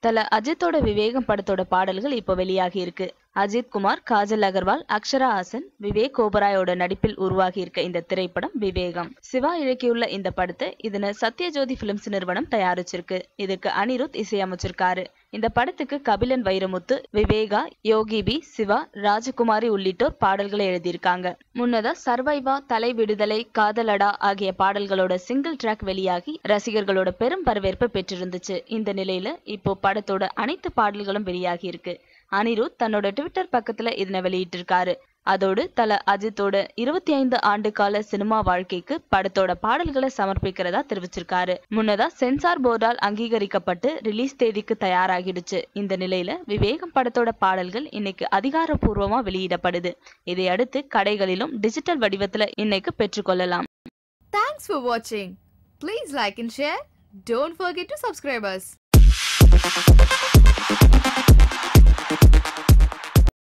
தல அஜித்தோட விவேகம் படத்தோட பாடல்கள் இப்போ வெளியாகி இருக்கு. அஜித் குமார் காஜல் அகர்வால் அக்ஷரா ஹாசன் விவேக் ஓபராயோட நடிப்பில் உருவாகி இருக்க இந்த திரைப்படம் விவேகம். சிவா இழக்கியுள்ள இந்த படத்தை இதனை சத்யஜோதி பிலிம்ஸ் நிறுவனம் தயாரிச்சிருக்கு. இதுக்கு அனிருத் இசையமைச்சிருக்காரு. இந்த படத்துக்கு கபிலன் வைரமுத்து விவேகா யோகி பி சிவா ராஜகுமாரி உள்ளிட்டோர் பாடல்களை எழுதியிருக்காங்க. முன்னதா சர்வைவா தலை விடுதலை காதலடா ஆகிய பாடல்களோட சிங்கிள் ட்ராக் வெளியாகி ரசிகர்களோட பெரும் வரவேற்பை பெற்றிருந்துச்சு. இந்த நிலையில இப்போ படத்தோட அனைத்து பாடல்களும் வெளியாகி இருக்கு. அனிருத் தன்னோட ட்விட்டர் பக்கத்துல இதனை வெளியிட்டிருக்காரு. அதோடு தல அஜித்தோட இருபத்தி ஐந்து ஆண்டு கால சினிமா வாழ்க்கைக்கு படத்தோட பாடல்களை சமர்ப்பிக்கிறதா தெரிவிச்சிருக்காரு. முன்னதா சென்சார் போர்டால் அங்கீகரிக்கப்பட்டு ரிலீஸ் தேதிக்கு தயாராகிடுச்சு. இந்த நிலையில விவேகம் படத்தோட பாடல்கள் இன்னைக்கு அதிகாரப்பூர்வமா வெளியிடப்படுது. இதையடுத்து கடைகளிலும் டிஜிட்டல் வடிவத்துல இன்னைக்கு பெற்றுக்கொள்ளலாம். தேங்க்ஸ் for வாட்சிங் please like and share don't forget to subscribe.